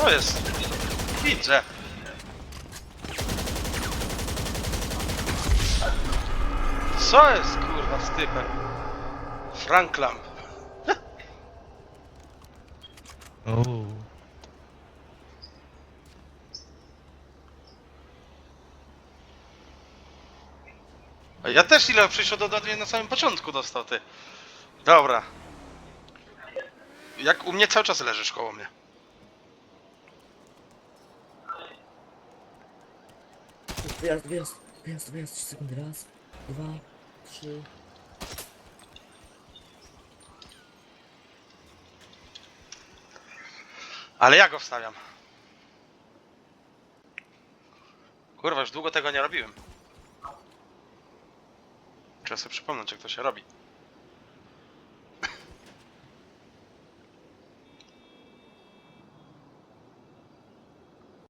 Co jest? Widzę. Co jest kurwa z typem? Franklam. O. A Ja też ile przyszło do mnie na samym początku dostał ty. Dobra. Jak u mnie cały czas leżysz koło mnie. Wyjazd, wyjazd, wyjazd, wyjazd, 3 sekundy, raz, dwa, trzy. Ale ja go wstawiam. Kurwa, już długo tego nie robiłem. Trzeba sobie przypomnieć, jak to się robi.